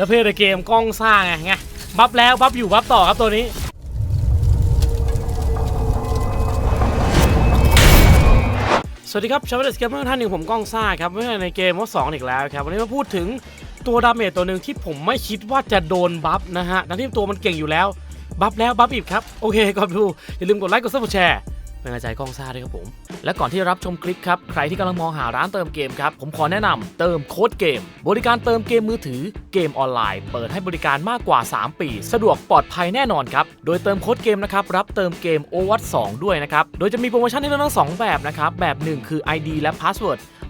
แล้วเพลย์ในเกมกล้องซ่าไงไงบัฟแล้วบัฟอยู่บัฟต่อครับตัวนี้สวัสดีครับชาวเดสเกมเมอร์ท่านหนึ่งผมก้องซ่าครับไม่ใช่ในเกมว่าสองอีกแล้วครับวันนี้มาพูดถึงตัวดาเมจตัวหนึ่งที่ผมไม่คิดว่าจะโดนบัฟนะฮะทั้งที่ตัวมันเก่งอยู่แล้ว บัฟแล้วบัฟอีกครับ โอเคก่อนดู อย่าลืมกดไลค์กดซับกดแชร์ เป็นกำลังใจให้ก้องซ่าด้วยครับผม และก่อนที่รับชมคลิปครับ ใครที่กำลังมองหาร้านเติมเกมครับ ผมขอแนะนำเติมโค้ดเกม บริการเติมเกมมือถือเกมออนไลน์ เปิดให้บริการมากกว่า 3 ปี สะดวกปลอดภัยแน่นอนครับ โดยเติมโค้ดเกมนะครับ รับเติมเกม o w a t 2ด้วยนะครับ โดยจะมีโปรโมชั่นให้เลือกทั้ง 2 แบบนะครับ แบบ 1 คือ ID และ Password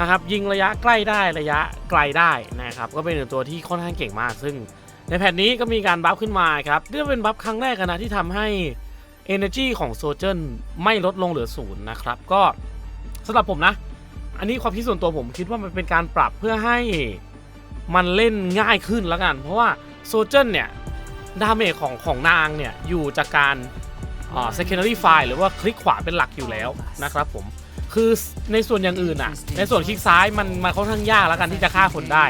นะครับยิงระยะใกล้ได้ระยะไกลได้นะครับก็เป็นหนึ่งตัวที่ค่อนข้างเก่งมาก ซึ่งในแผ่นนี้ก็มีการบัฟขึ้นมาครับนี่เป็นบัฟครั้งแรกนะที่ทำให้ Energy ของโซเจอร์ไม่ลดลงเหลือศูนย์นะครับก็สำหรับผมนะ อันนี้ความคิดส่วนตัวผมคิดว่ามันเป็นการปรับเพื่อให้มันเล่นง่ายขึ้นแล้วกัน เพราะว่าโซเจอร์เนี่ยดาเมจของของนางเนี่ยอยู่จากการอ่า secondary file หรือว่าคลิกขวาเป็นหลักอยู่แล้วนะครับผม คือในส่วนอย่างอื่นอะในส่วนคลิกซ้ายมันมันค่อนข้างยากแล้วกันที่จะฆ่าคนได้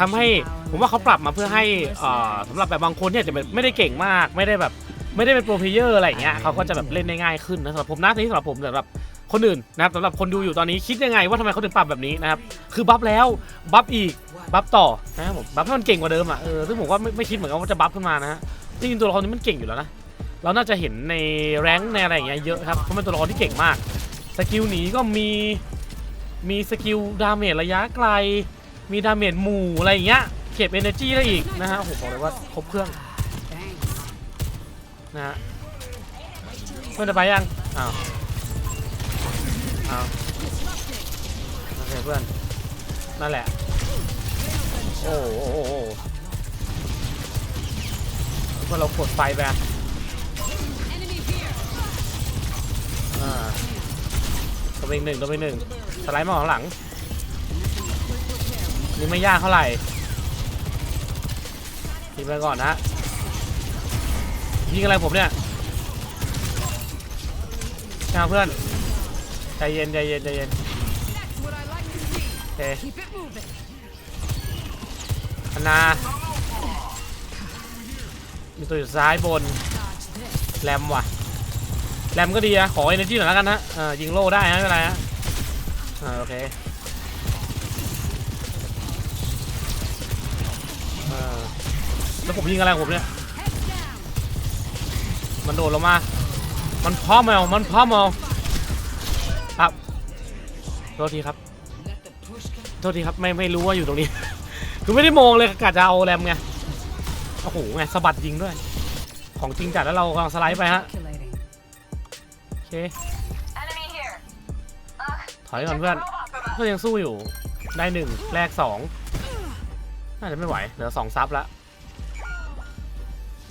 ทำให้ผมว่าเขาปรับมาเพื่อให้อ่าสำหรับแบบบางคนเนี่ยจะแบบไม่ได้เก่งมาก ไม่ได้แบบไม่ได้เป็นโปรเพลเยอร์อะไรอย่างเงี้ยเขาก็จะแบบเล่นได้ง่ายขึ้นนะสำหรับผมนะนี่สำหรับผมสำหรับคนอื่นนะครับสำหรับคนดูอยู่ตอนนี้คิดยังไงว่าทำไมเขาถึงปรับแบบนี้นะครับคือบัฟแล้วบัฟอีกบัฟต่อนะครับผมบัฟให้มันเก่งกว่าเดิมอะเออซึ่งผมว่าไม่ไม่คิดเหมือนกันว่าจะบัฟขึ้นมานะฮะจริงๆตัวละครนี้มันเก่งอยู่แล้วนะ เราน่าจะเห็นในแรงค์ในอะไรอย่างเงี้ยเยอะครับ เพราะเป็นตัวละครที่เก่งมาก สกิลหนีก็มีมีสกิลดาเมจระยะไกล มีดาเมจหมู่อะไรอย่างเงี้ยเก็บ energy ได้อีกนะฮะโอ้โหบอกเลยว่าครบเครื่องนะฮะเพื่อนจะไปยังอ้าวอ้าวโอเคเพื่อนนั่นแหละโอ้โหโอ้โหโอ้โหเมื่อเรากดไฟไปอ่า ตัวไปอีกหนึ่งตัวไปอีกหนึ่งสไลด์มาข้างหลังนี่ไม่ยากเท่าไหร่ยิงไปก่อนนะยิงอะไรผมเนี่ยช่าเพื่อนใจเย็นใจเย็นใจเย็นโอเคอันนามีตัวอยู่ซ้ายบนแรมว่ะ แรมก็ดีนะขอ energy หน่อยแล้วกันนะเออยิงโล่ได้นะไม่เป็นไรนะอ่าโอเคเออแล้วผมยิงอะไรของผมเนี่ยมันโดดลงมา มันพร้อมเอามันพร้อมเอาครับโทษทีครับโทษทีครับไม่ไม่รู้ว่าอยู่ตรงนี้ คือไม่ได้มองเลยกะจะเอาแรมไงโอ้โหไงสะบัดยิงด้วย ของจริงจัดแล้วเรากำลังสไลด์ไปฮะ เค ถอยก่อนเพื่อนเพื่อนยังสู้อยู่ ได้หนึ่งแรกสองน่าจะไม่ไหว เหลือสองซับละ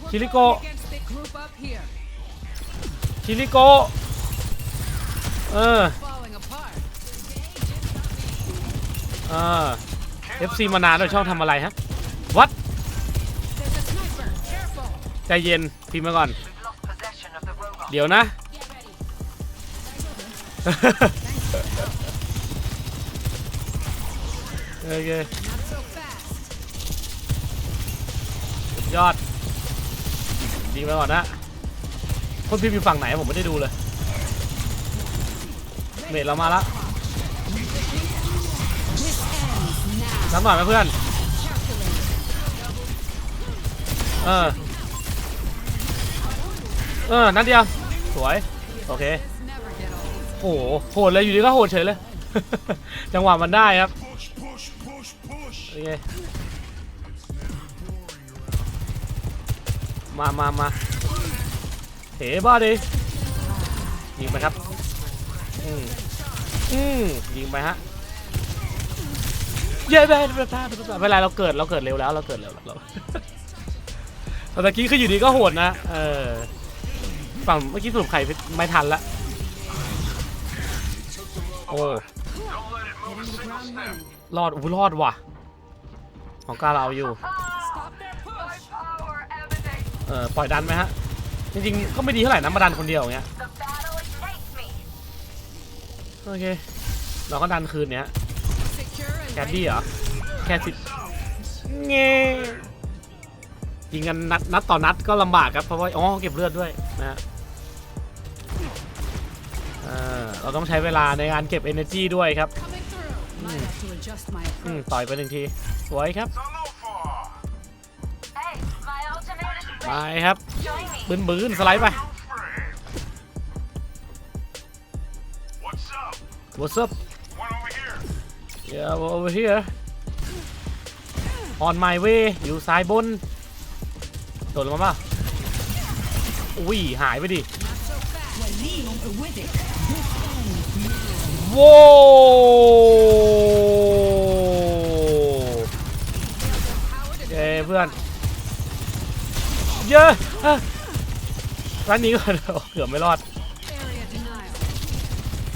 คิริโก Against the group up here. คิริโกเออ Falling apart. เออ FC มานานด้วยช่องทำอะไรฮะ วัด There's a sniper. Careful. ใจเย็นพิมพ์มาก่อน เดี๋ยวนะ โอเค Not so fast. สุดยอดยิงไปก่อนนะคนพิมพ์อยู่ฝั่งไหนผมไม่ได้ดูเลย เมดเรามาแล้วน้ำหน่อยไหมเพื่อน เออ เออ นัดเดียว สวย โอเค โอ้โหโหดเลยอยู่ดีก็โหดเฉยเลย จังหวะมันได้ครับโอเคมามามาเฮ้บ้าดิยิงไปครับ อืมอืมยิงไปฮะเย้ไม่ไม่ไม่ไม่เป็นไรเราเกิดเราเกิดเร็วแล้วเราเกิดเร็วแล้วเราแต่ตะกี้คืออยู่ดีก็โหดนะ เออฝั่งเมื่อกี้สรุปใครไม่ทันละ โอ้รอดอู้รอดว่ะ ของกาเราอยู่ เออปล่อยดันไหมฮะ จริงๆ ก็ไม่ดีเท่าไหร่นะมาดันคนเดียวอย่างเงี้ยโอเค เราก็ดันคืนเนี้ยแคดดี้เหรอ แค่สิบเงี้ยิงกันนัดนัดต่อนัดก็ลำบากครับเพราะว่าอ๋อเก็บเลือดด้วยนะฮะ เราต้องใช้เวลาในการเก็บ energy ด้วยครับอืมต่อยไปหนึ่งที สวยครับไปครับ บึนบึนสไลด์ไป What's up yeah over here on my way อยู่ซ้ายบน โดดลงมาป่ะอุ้ย หายไปดิ โว้เย้เพื่อน เยอะร้านนี้ก่อนเกือบไม่รอด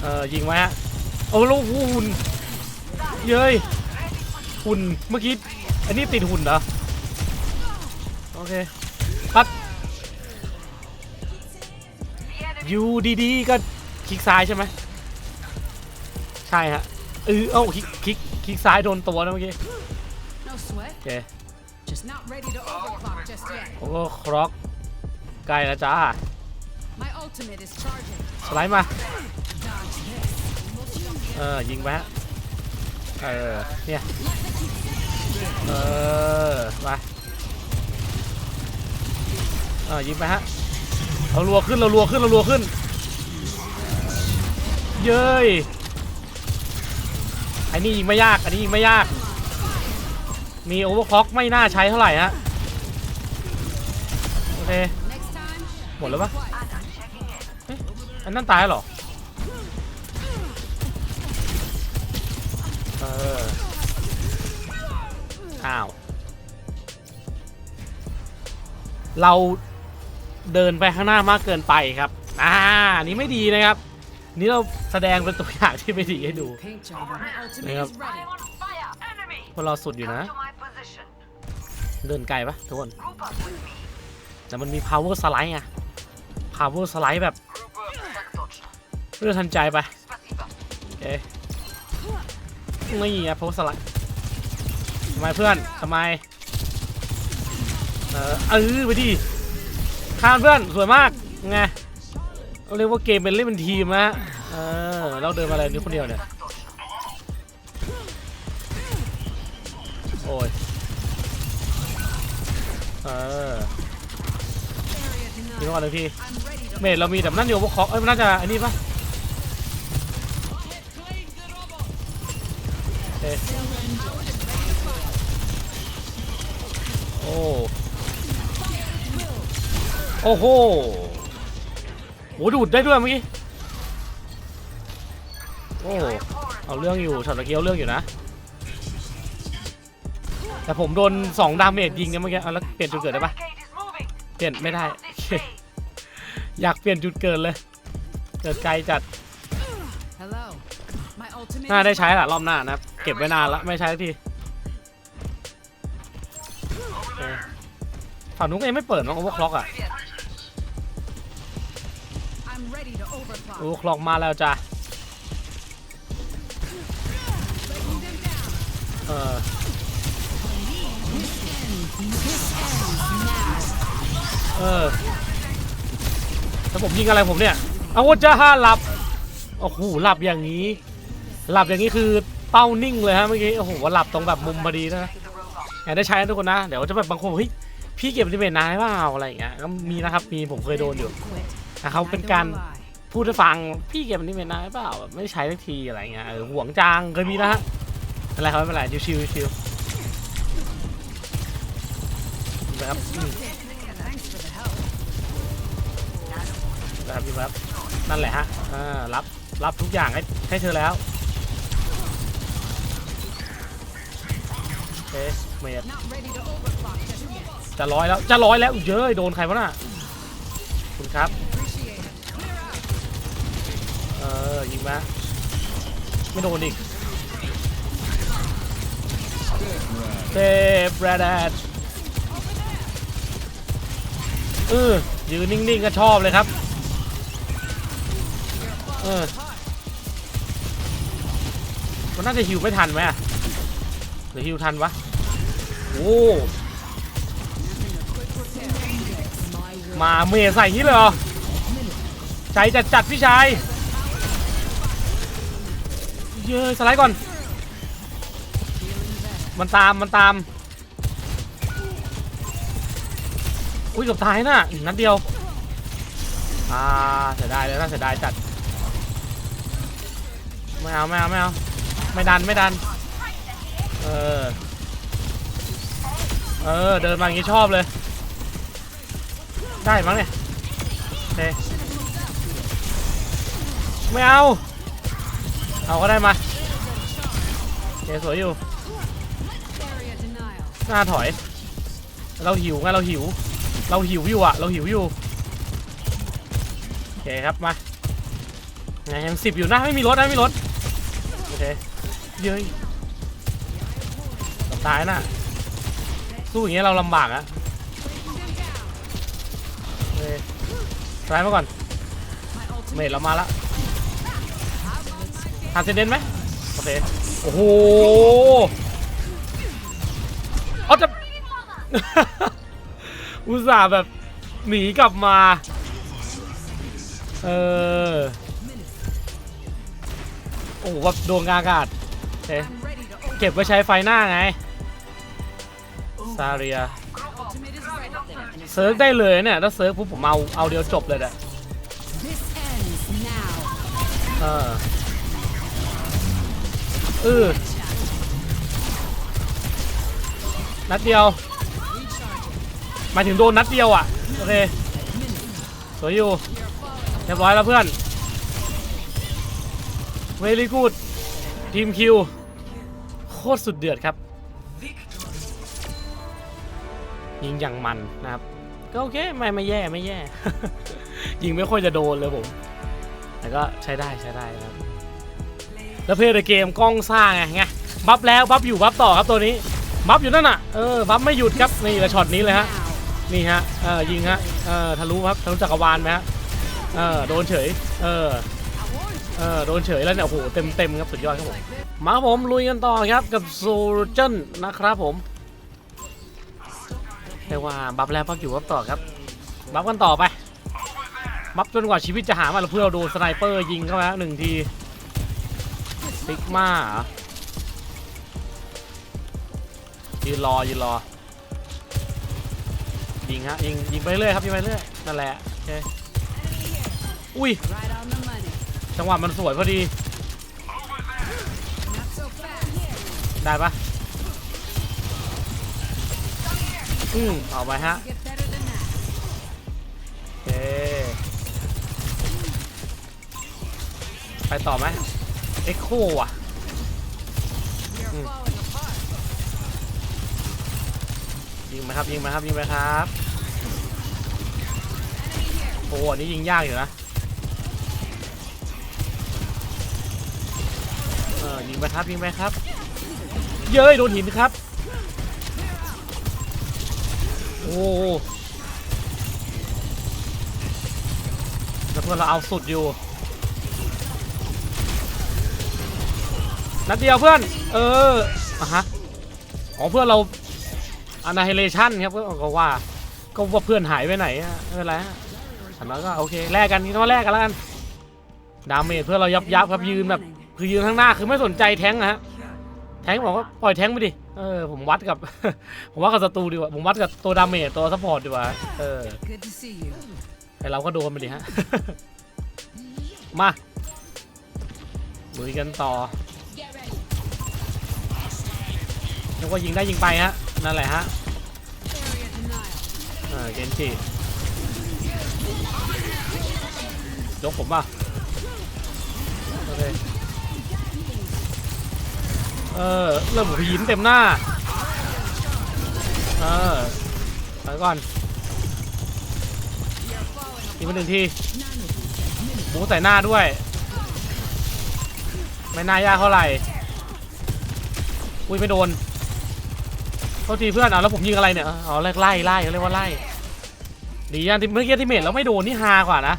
เออยิงไว้ฮะโอ้ลูกหุ่น เย้ย หุ่น เมื่อกี้ อันนี้ติดหุ่นเหรอ โอเค ปัดอยู่ดีๆก็คลิกซ้ายใช่ไหม ใช่ฮะเออเอ้าคลิกคลิกคลิกซ้ายโดนตัวนะเมื่อกี้ No sweat. โอเค Just not ready to overclock just yet. โอ้โหครอกใกล้แล้วจ้า My ultimate is charging. สไลด์มา Dodge this. เออยิงไปฮะเออเนี่ยเออมาเออยิงไปฮะเรารัวขึ้นเรารัวขึ้นเรารัวขึ้น เย้ย อันนี้ยิงไม่ยาก อันนี้ยิงไม่ยาก มีโอเวอร์คล็อกไม่น่าใช้เท่าไหร่ฮะ โอเค หมดแล้วปะอันนั้นตายหรอ เออ อ้าว เราเดินไปข้างหน้ามากเกินไปครับ อ่า นี่ไม่ดีนะครับ นี่เราแสดงเป็นตัวอย่างที่ไม่ดีให้ดูนะครับพวกเราสุดอยู่นะ เดินไกลปะทุกคน แต่มันมี power slide ไง power slide แบบเรื่องทันใจไปโอเคนี่อะ power slide ทำไมเพื่อนทำไม เออเออไปดิข้ามเพื่อนสวยมากไง เราเรียกว่าเกมเป็นเล่นเป็นทีมนะฮะเออเราเดินมาอะไรนี่คนเดียวเนี่ย โอ้ย เออ Area มี denial. ต้องการหนึ่งที I'm ready to เมดเรามีแต่มันนั่นอยู่ว่าเคาเอ้ยมันน่าจะอันนี้ปะเอ๊ะโอ้ โอ้โห โหดูดได้ด้วยเมื่อกี้โอ้เอาเรื่องอยู่ช็อตะเกียวเรื่องอยู่นะ แต่ผมโดนสองดาเมจยิงนะเมื่อกี้เอาแล้วเปลี่ยนจุดเกิดได้ปะเปลี่ยนไม่ได้ อยากเปลี่ยนจุดเกิดเลย เกิดไกลจัดน่าได้ใช้ละรอบหน้านะครับ เก็บไว้นานละไม่ใช้ทีฝั่งนู้นก็ยังไม่เปิดน้องโอเวอร์คล็อกอะ โอเวอร์คลอกมาแล้วจ้ะเออเออถ้าผมยิงอะไรผมเนี่ยเอาจะห้าหลับโอ้โหหลับอย่างนี้ หลับอย่างนี้คือเป้านิ่งเลยฮะเมื่อกี้โอ้โหหลับตรงแบบมุมพอดีนะอยากได้ใช้ทุกคนนะ เดี๋ยวจะแบบบางคนเฮ้ยพี่เก็บดิเมนนายเปล่าอะไรอย่างเงี้ยก็มีนะครับมีผมเคยโดนอยู่ แต่เขาเป็นการพูดให้ฟังพี่เก็บดิเมนนายเปล่าแบบไม่ใช้สักทีอะไรเงี้ยเออห่วงจังเคยมีนะฮะอะไรครับไม่เป็นไรชิวๆชิวๆนะครับนะครับพี่ครับนั่นแหละฮะอ่ารับรับทุกอย่างให้ให้เธอแล้วโอเคเมดจะร้อยแล้วจะร้อยแล้วเย้ยโดนใครวะน่ะคุณครับ ออยิงมาไม่โดนอีกเต้แบรดดเออยืนนิ่งๆก็ชอบเลยครับเออมันน่าจะฮิวไม่ทันไหมหรือฮิวทันวะโอ้มาเมย์ใส่อย่างนี้เลยเหรอใจจัดจัดพี่ชาย เย้ยสไลด์ก่อน มันตามมันตาม อุ้ยเกือบตายน่ะอีกนัดเดียว อ่าเสียดายเลยน่าเสียดายจัด ไม่เอาไม่เอาไม่เอา ไม่ดันไม่ดัน เออ เออ เดินมาอย่างงี้ชอบเลย ได้มั้งเนี่ยโอเคไม่เอา เอาก็ได้มาเคสวยอยู่ หน้าถอย เราหิวไงเราหิว เราหิวอยู่อะเราหิวอยู่โอเคครับมาไงยังสิบอยู่นะไม่มีรถนะไม่มีรถโอเคเย้ยตายน่ะสู้อย่างเงี้ยเราลำบากอะโอเคซ้ายมาก่อนเมดเรามาละ ทานเซนเดนไหมโอเคโอ้โหเอาจะ อุตส่าห์แบบหนีกลับมา เออ โอ้โหแบบดวงกลางอากาศโอเค I'm ready to open. เก็บไว้ใช้ไฟหน้าไง ซาเรีย Ultimate is ready. เซิร์ฟได้เลยเนี่ย ถ้าเซิร์ฟปุ๊บผมเอา เอาเดียวจบเลยแหละ This ends now. เออ เออนัดเดียวหมายถึงโดนนัดเดียวอะ โอเค สวยอยู่เรียบร้อยแล้วเพื่อนเวลี่กูดทีมคิว โคตรสุดเดือดครับ ยิงอย่างมันนะครับ ก็โอเค ไม่ไม่แย่ไม่แย่ ยิงไม่ค่อยจะโดนเลยผม แต่ก็ใช้ได้ใช้ได้นะครับ แล้วเพลย์ในเกมกล้องซ่าไงไงบัฟแล้วบัฟอยู่บัฟต่อครับตัวนี้บัฟอยู่นั่นน่ะเออบัฟไม่หยุดครับนี่แหละช็อตนี้เลยฮะนี่ฮะเออยิงฮะเออทะลุครับทะลุจักรวาลไหมฮะเออโดนเฉยเออเออโดนเฉยแล้วเนี่ยโอ้โหเต็มเต็มครับสุดยอดครับผมมาผมลุยกันต่อครับกับโซลเจนนะครับผมเรียกว่าบัฟแล้วบัฟอยู่บัฟต่อครับบัฟกันต่อไปบัฟจนกว่าชีวิตจะหามาแล้วเพื่อเราโดนสไนเปอร์ยิงเข้ามาหนึ่งที ติ๊กมาเหรอยืนรอยืนรอ ยิงฮะยิงยิงไปเรื่อยครับยิงไปเรื่อยนั่นแหละโอเคอุ้ย จังหวะมันสวยพอดี ได้ปะอืมเอาไปฮะโอเคไปต่อไหม เอ็กโคว่ะยิงไหมครับยิงไหมครับยิงไหมครับโอ้โหอันนี้ยิงยากอยู่นะเออยิงไปครับยิงไปครับ เย้ยโดนหินครับ โอ้แล้วเพื่อนเราเอาสุดอยู่ นัดเดียวเพื่อน เอออะฮะขอ๋อเพื่อนเราอนาเฮเลชันครับก็ก็ว่า ก็ว่าเพื่อนหายไปไหนอะไม่เป็นไรฮะฉันว่าก็โอเคแลกกันคิดว่าแลกกันแล้วกันดาเมจเพื่อนเรายับยับครับยืนแบบคือยืนข้างหน้าคือไม่สนใจแทงค์อะฮะแทงบอกว่าปล่อยแทงไปดิเออผมวัดกับ ผมวัดกับศัตรูดีกว่าผมวัดกับตัวดาเมจตัวซัพพอร์ตดีกว่าเออ Good to see you. ไอเราก็โดนไปดิฮะมาลุยกันต่อ นึกว่ายิงได้ยิงไปฮะ นั่นแหละฮะเออเกนจิยกผมป่ะโอเคเออเริ่มผีนเต็มหน้า เออไปก่อนอีกหนึ่งทีหมูใส่หน้าด้วย ไม่น่ายากเท่าไหร่ อุ้ยไม่โดน ษทีเพื่อนเอาแล้วผมยิงอะไรเนี่ยอ๋อไล่ไล่ไล่เขาเรียกว่าไล่ดีอย่างที่เมื่อกี้ที่เมทแล้วไม่โดนนี่ฮากว่านะ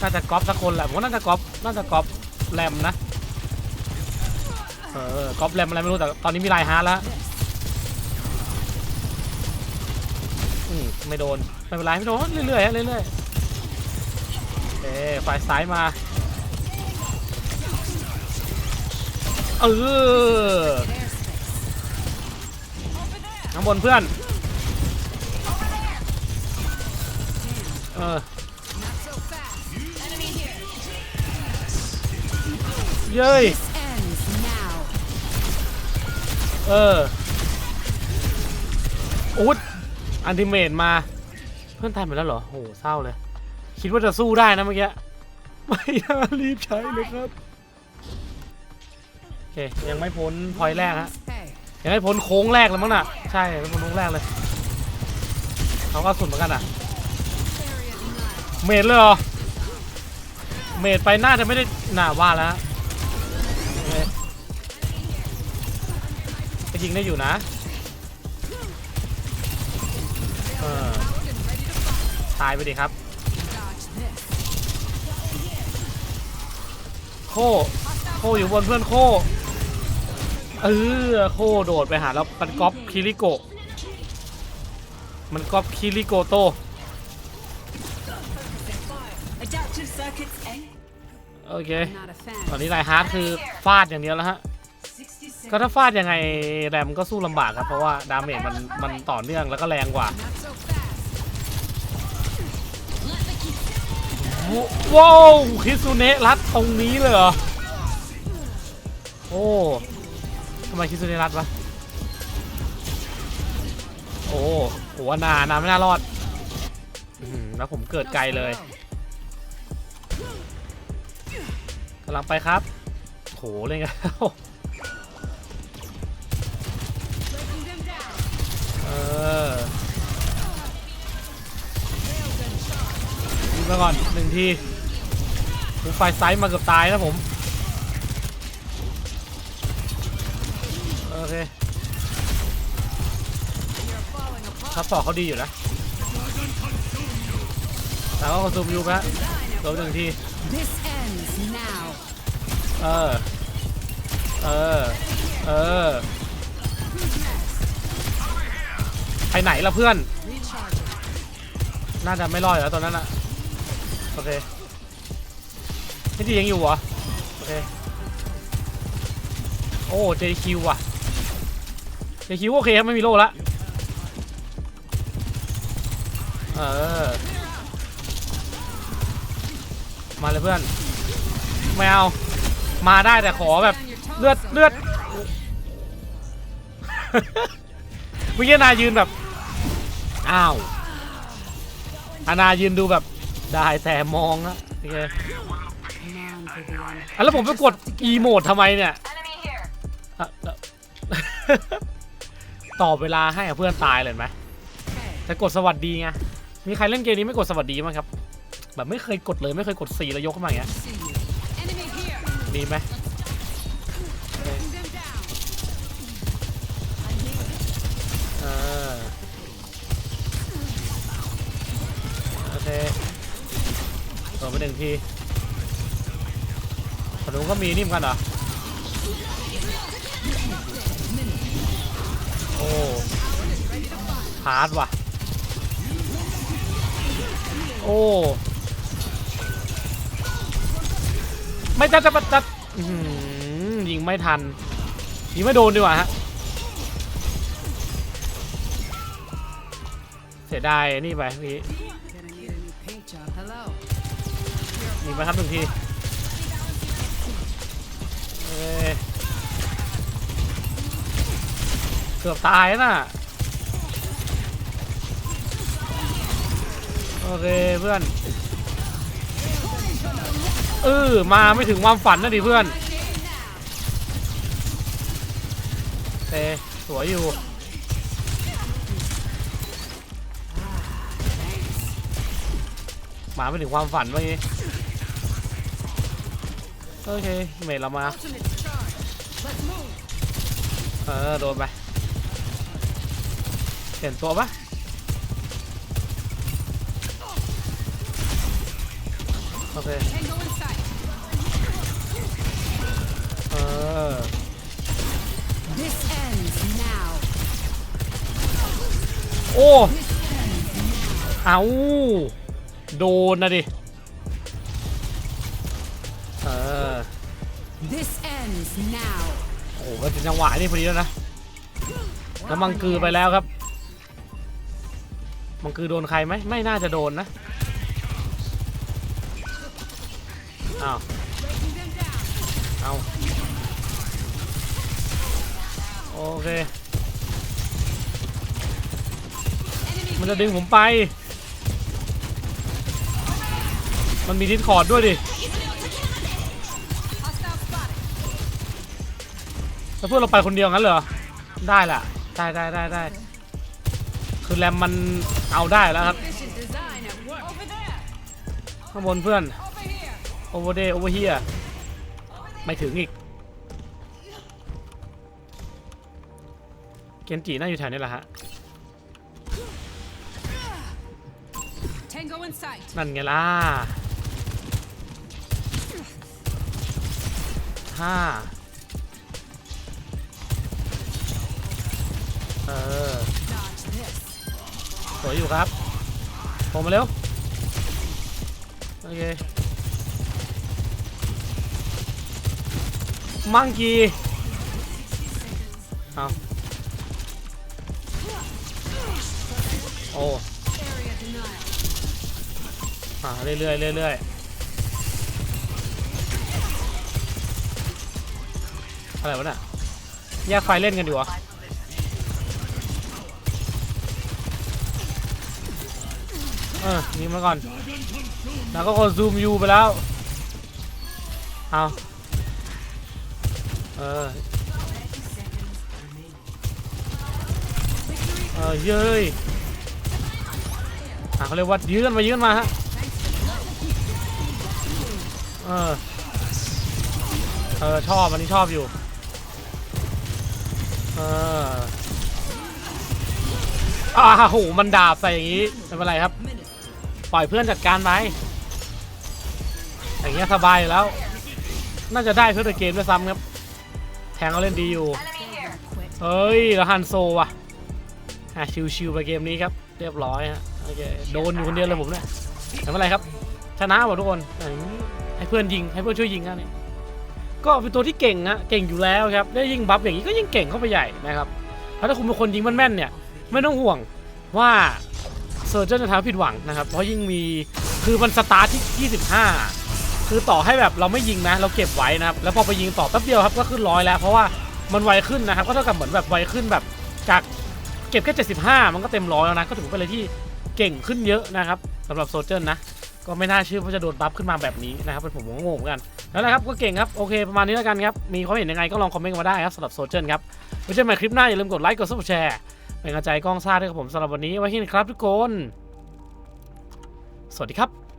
น่าจะก๊อปสักคนแหละผมว่าน่าจะก๊อปน่าจะก๊อปแรมนะเออก๊อปแรมอะไรไม่รู้แต่ตอนนี้มีลายฮาร์แล้วอืมไม่โดนไม่เป็นไรไม่โดนเรื่อยๆฮะเรื่อยๆเอ๊ฝ่ายซ้ายมาเออ ข้างบนเพื่อน เออเย้ยเอออุ๊ดอันติเมตมา เพื่อนตายหมดแล้วเหรอโหเศร้าเลย คิดว่าจะสู้ได้นะเมื่อกี้ ไม่น่ารีบใช้เลยครับ โอเค ยังไม่พ้นพอยต์แรกฮะ ยังไม่พ้นโค้งแรกเลยมั้งน่ะ ใช่ยังไม่พ้นโค้งแรกเลยเขาก็สุดเหมือนกันอะ เมดเลยเหรอ เมดไปน่าจะไม่ได้น่าว่าแล้วฮะโอเคก็ยิงได้อยู่นะตายไปดิครับ โค โคอยู่บนเพื่อนโค เออโคโดดไปหาแล้วมันก๊อปคิริโกะมันก๊อปคิริโกโตโอเค ตอนนี้ไลายฮาร์ดคือฟาดอย่างเดียวแล้วฮะ ก็ถ้าฟาดยังไงแรมก็สู้ลำบากครับ เพราะว่าดาเมจมันมันต่อเนื่องแล้วก็แรงกว่าว้าวคิซุเนะรัดตรงนี้เลยเหรอ โอ้ ทำไมคิซุนะรัดวะ โอ้โหนานาไม่น่ารอดอแล้วผมเกิดไกลเลยกำลังไปครับ โหเลยไงเออยิงมาก่อนหนึ่งทีผมไฟไซส์มาเกือบตายนะผม เค You're falling apart. ซัพพอร์ตเขาดีอยู่นะแต่ก็กระซุมอยู่นะโดนหนึ่งที This ends now. เออ เออ เออไปไหนล่ะเพื่อน Recharging. น่าจะไม่รอดอยู่แล้วตอนนั้นอะโอเคนี่ดียังอยู่เหรอ โอเค โอ้ JQ ว่ะ JQ โอเคครับไม่มีโล่ละเออมาเลยเพื่อนไม่เอามาได้แต่ขอแบบเลือดเลือดเมื่อกี้นายืนแบบอ้าวอานายืนดูแบบได้แต่มองอะโอเคอะแล้วผมไปกด e โมดทำไมเนี่ย ตอบเวลาให้กับเพื่อนตายเลยไหม Hey. แต่กดสวัสดีไง มีใครเล่นเกมนี้ไม่กดสวัสดีมั้งครับ แบบไม่เคยกดเลยไม่เคยกดสีแล้วยกขึ้นมาอย่างเงี้ย มีไหม Breaking them down. เออโอเคโดไปหนึ่งทีขนมก็มีนิ่มกันเหรอ โอ้ฮาร์ดว่ะ โอ้ไม่จัดจะจัดยิงไม่ทัน ยิงไม่โดนดีกว่าฮะ เสียดายนี่ไปพี่ยิงไปครับหนึ่งทีเอ้ เกือบตายน่ะ โอเคเพื่อน เออมาไม่ถึงความฝันนะดิเพื่อนเตสวยอยู่มาไม่ถึงความฝันวะยี่โอเคเมทเรามา เออ โดนไป เปลี่ยนตัวปะโอเคเออโอ้เอาโดนนะดิเออโอ้โหก็ถึงจังหวะนี่พอดีแล้วนะแล้วมังกือไปแล้วครับ มังกือโดนใครไหมไม่น่าจะโดนนะอ้าวเอาโอเค มันจะดึงผมไป มันมีดิสคอร์ดด้วยดิแล้วเพื่อนเราไปคนเดียวงั้นเหรอ ได้ล่ะ ได้ได้ได้ได้ แรมมันเอาได้แล้วครับ Efficient design at work. Over there. ข้างบนเพื่อน Over here. โอเวอร์เดย์โอเวอร์เฮียไม่ถึงอีก เกนจิน่าอยู่แถวนี้แหละฮะ Tango in sight. นั่นไงล่ะห้าเออ Dodge this. สวยอยู่ครับโผลมาเร็ว โอเค มังกีเอาโอ้ Area denial. อ่าเรื่อยๆเรื่อยๆอะไรวะเนี่ยแยกไฟเล่นกันดีวะ เออยิงมาก่อน แล้วก็กดซูมยูไปแล้ว เอาเออ เออเย้ยอะเขาเรียกว่ายื้อกันมายื้อกันมาฮะ เออ เออ ชอบอันนี้ชอบอยู่ เอออ้าโห มันดาบใส่อย่างนี้ไม่เป็นไรครับ ปล่อยเพื่อนจัดการไปอย่างเงี้ยสบายอยู่แล้ว น่าจะได้เพื่อเกมด้วยซ้ำครับ แทงเขาเล่นดีอยู่ เฮ้ย แล้วฮันโซว่ะอะชิวๆไปเกมนี้ครับ เรียบร้อยฮะโอเคโดนอยู่คนเดียวเลยผมเนี่ยไม่เป็นไรครับ ชนะหมดทุกคนให้เพื่อนยิงให้เพื่อนช่วยยิงกันนี่ก็เป็นตัวที่เก่งฮะเก่งอยู่แล้วครับได้ยิงบัฟอย่างนี้ก็ยิ่งเก่งเข้าไปใหญ่นะครับถ้าคุณเป็นคนยิงแม่นๆเนี่ย ไม่ต้องห่วงว่า เซอร์เจนจะทำผิดหวังนะครับ เพราะยิ่งมีคือมันสตาร์ทที่ 25 คือต่อให้แบบเราไม่ยิงนะ เราเก็บไว้นะครับ แล้วพอไปยิงต่อแป๊บเดียวครับก็ขึ้นร้อยแล้ว เพราะว่ามันไวขึ้นนะครับ ก็เท่ากับเหมือนแบบไวขึ้นแบบจากเก็บแค่ 75 มันก็เต็มร้อยแล้วนะ ก็ถือเป็นอะไรที่เก่งขึ้นเยอะนะครับสำหรับโซเจนนะ ก็ไม่น่าเชื่อว่าจะโดนบัฟขึ้นมาแบบนี้นะครับ เป็นผมก็งงเหมือนกันแล้วนะครับก็เก่งครับโอเคประมาณนี้แล้วกันครับมีความเห็นยังไงก็ลองคอมเมนต์มาได้ครับสำหรับโซเจนครับไว้เจอกันใหม่คลิปหน้าอย่าลืมกดไลค์กดซับสไครต์ เป็นกำลังใจายกล้องซ่าด้วยครับผมสำหรับวันนี้ไว้ที่นี่ครับทุกคน สวัสดีครับ